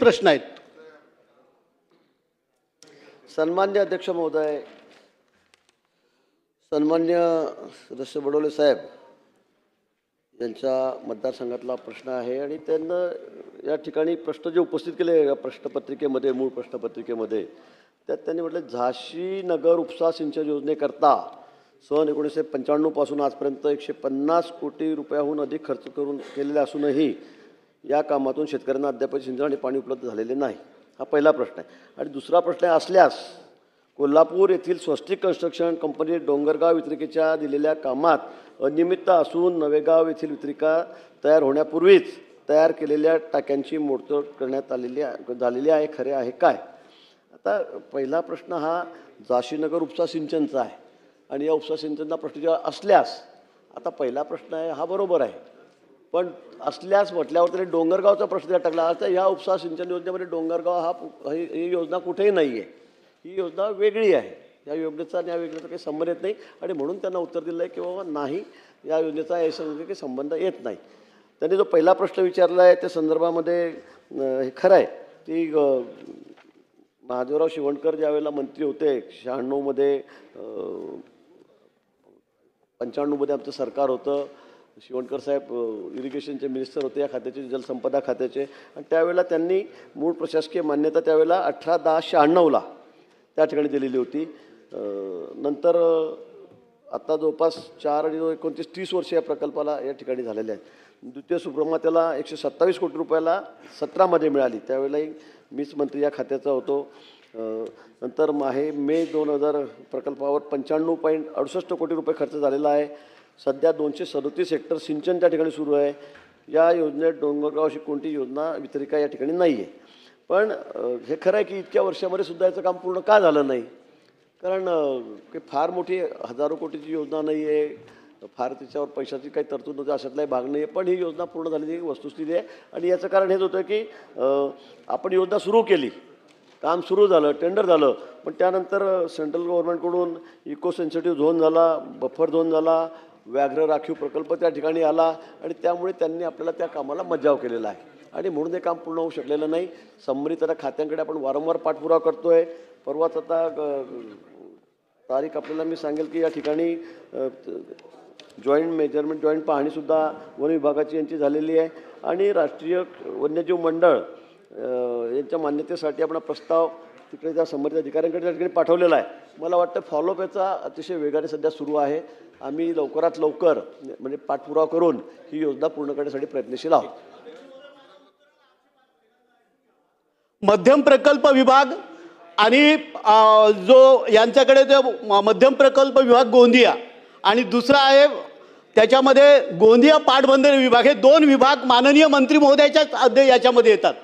प्रश्न आहेत. सन्मान्य अध्यक्ष महोदय सन्मान्य सदस्य बडोले साहेब यांच्या मतदारसंघातला प्रश्न आहे आणि त्यांना या ठिकाणी प्रश्न जे उपस्थित केले या प्रश्नपत्रिकेमध्ये मूळ प्रश्नपत्रिकेमध्ये त्यात त्यांनी म्हटलं झाशी नगर उपसा सिंचन योजनेकरता सन एकोणीसशे पंच्याण्णवपासून आजपर्यंत एकशे पन्नास कोटी रुपयाहून अधिक खर्च करून केलेले असूनही या कामातून शेतकऱ्यांना अद्याप सिंचन आणि पाणी उपलब्ध झालेले नाही. हा पहिला प्रश्न आहे. आणि दुसरा प्रश्न आहे असल्यास कोल्हापूर येथील स्वस्तिक कन्स्ट्रक्शन कंपनी डोंगरगाव वितरिकेच्या दिलेल्या कामात अनियमितता असून नवेगाव येथील वितरिका तयार होण्यापूर्वीच तयार केलेल्या टाक्यांची मोडतोड करण्यात आलेली आहे झालेली आहे खरे आहे काय? आता पहिला प्रश्न हा जाशीनगर उपसा सिंचनचा आहे. आणि या उपसा सिंचनचा प्रश्न जेव्हा असल्यास आता पहिला प्रश्न आहे हा बरोबर आहे. पण असल्यास म्हटल्यावर तरी डोंगरगावचा प्रश्न अटकला टाकला. आता या उपसा सिंचन योजनेमध्ये डोंगरगाव हा ही ही योजना कुठेही नाही आहे ही योजना वेगळी आहे. या योजनेचा आणि या योजनेचा काही संबंध येत नाही. आणि म्हणून त्यांना उत्तर दिलं आहे की बाबा नाही या योजनेचा या काही संबंध येत नाही. त्यांनी जो पहिला प्रश्न विचारला आहे त्या संदर्भामध्ये हे खरं आहे की महादेवराव शिवणकर ज्यावेळेला मंत्री होते शहाण्णवमध्ये पंच्याण्णवमध्ये आमचं सरकार होतं. शिवणकर साहेब इरिगेशनचे मिनिस्टर होते या खात्याचे जलसंपदा खात्याचे. आणि त्यावेळेला त्यांनी मूळ प्रशासकीय मान्यता त्यावेळेला अठरा दहा शहाण्णवला त्या ठिकाणी दिलेली होती. नंतर आत्ता जवळपास चार आणि दोन एकोणतीस तीस वर्ष या प्रकल्पाला या ठिकाणी झालेले आहेत. द्वितीय सुप्रमात्याला एकशे सत्तावीस कोटी रुपयाला सतरामध्ये मिळाली. त्यावेळेलाही मीच मंत्री या खात्याचा होतो. नंतर आहे मे दोन हजार प्रकल्पावर पंच्याण्णव पॉईंट अडुसष्ट कोटी रुपये खर्च झालेला आहे. सध्या दोनशे सदोतीस हेक्टर सिंचन त्या ठिकाणी सुरू आहे. या योजनेत डोंगरगाव अशी कोणती योजना वितरिका या ठिकाणी नाही आहे पण हे खरं आहे की इतक्या वर्षामध्ये सुद्धा याचं काम पूर्ण का झालं नाही? कारण काही फार मोठी हजारो कोटीची योजना नाही आहे फार त्याच्यावर पैशाची काही तरतूद नव्हती अशातलाही भाग नाही आहे पण ही योजना पूर्ण झालेली वस्तुस्थिती आहे. आणि याचं कारण हेच होतं की आपण योजना सुरू केली. काम सुरू झालं टेंडर झालं. पण त्यानंतर सेंट्रल गव्हर्नमेंटकडून इको सेन्सिटिव्ह झोन झाला बफर झोन झाला व्याघ्र राखीव प्रकल्प त्या ठिकाणी आला आणि त्यामुळे त्यांनी आपल्याला त्या कामाला मज्जाव केलेला आहे. आणि म्हणून हे काम पूर्ण होऊ शकलेलं नाही. संबंधित आता खात्यांकडे आपण वारंवार पाठपुरावा करतोय. परवाच आता तारीख आपल्याला मी सांगेल की या ठिकाणी जॉईंट मेजरमेंट जॉईंट पाहणीसुद्धा वन विभागाची यांची झालेली आहे. आणि राष्ट्रीय वन्यजीव मंडळ यांच्या मान्यतेसाठी आपण प्रस्ताव तिकडे त्या संबंधित अधिकाऱ्यांकडे त्या ठिकाणी पाठवलेला आहे. मला वाटतं फॉलोअप याचा अतिशय वेगाने सध्या सुरू आहे. आम्ही लवकरात लवकर म्हणजे पाठपुरावा करून ही योजना पूर्ण करण्यासाठी प्रयत्नशील आहोत. मध्यम प्रकल्प विभाग आणि जो यांच्याकडे जो मध्यम प्रकल्प विभाग गोंदिया आणि दुसरा आहे त्याच्यामध्ये गोंदिया पाटबंधारे विभाग. हे दोन विभाग माननीय मंत्री महोदयाच्याच अध्य याच्यामध्ये येतात.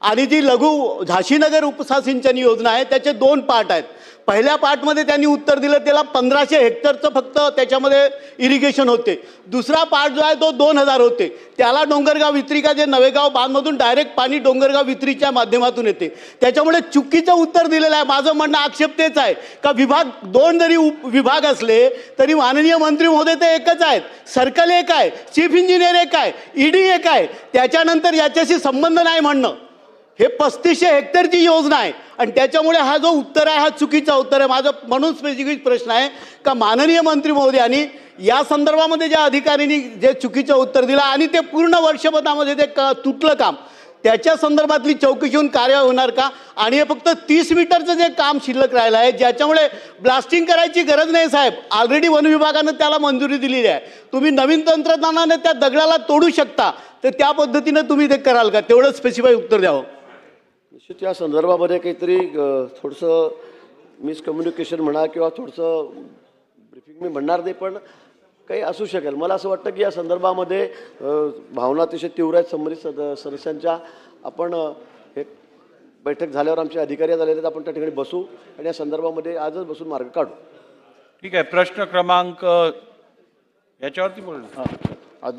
आणि जी लघु झाशीनगर उपसा सिंचन योजना आहे त्याचे दोन पार्ट आहेत. पहिल्या पार्टमध्ये त्यांनी उत्तर दिलं त्याला पंधराशे हेक्टरचं फक्त त्याच्यामध्ये इरिगेशन होते. दुसरा पार्ट जो आहे तो दोन हजार होते. त्याला डोंगरगाव वित्रिका जे नवेगाव बांधमधून डायरेक्ट पाणी डोंगरगाव वित्रीच्या माध्यमातून येते. त्याच्यामुळे चुकीचं उत्तर दिलेलं आहे. माझं म्हणणं आक्षेप तेच आहे. का विभाग दोन जरी उप विभाग असले तरी माननीय मंत्री महोदय ते एकच आहेत. सर्कल एक आहे. चीफ इंजिनियर एक आहे. ईडी एक आहे. त्याच्यानंतर याच्याशी संबंध नाही म्हणणं. हे पस्तीसशे हेक्टरची योजना आहे. आणि त्याच्यामुळे हा जो उत्तर आहे हा चुकीचा उत्तर आहे. माझं म्हणून स्पेसिफिक प्रश्न आहे का माननीय मंत्री महोदयांनी या संदर्भामध्ये ज्या अधिकाऱ्यांनी जे चुकीचं उत्तर दिलं आणि ते पूर्ण वर्षपदामध्ये ते क तुटलं काम त्याच्या संदर्भातली चौकशी होऊन कार्य होणार का? आणि हे फक्त तीस मीटरचं जे काम शिल्लक राहिलं आहे ज्याच्यामुळे ब्लास्टिंग करायची गरज नाही साहेब. ऑलरेडी वन विभागानं त्याला मंजुरी दिलेली आहे. तुम्ही नवीन तंत्रज्ञानाने त्या दगडाला तोडू शकता. तर त्या पद्धतीनं तुम्ही ते कराल का? तेवढं स्पेसिफाय उत्तर द्यावं. निश्चित या संदर्भामध्ये काहीतरी थोडंसं मिसकम्युनिकेशन म्हणा किंवा थोडंसं ब्रिफिंग मी म्हणणार नाही पण काही असू शकेल. मला असं वाटतं की या संदर्भामध्ये भावना अतिशय तीव्र आहेत. संबंधित सद सदस्यांच्या आपण हे बैठक झाल्यावर आमचे अधिकारी झालेले आहेत. आपण त्या ठिकाणी बसू आणि या संदर्भामध्ये आजच बसून मार्ग काढू. ठीक आहे. प्रश्न क्रमांक याच्यावरती बोलणार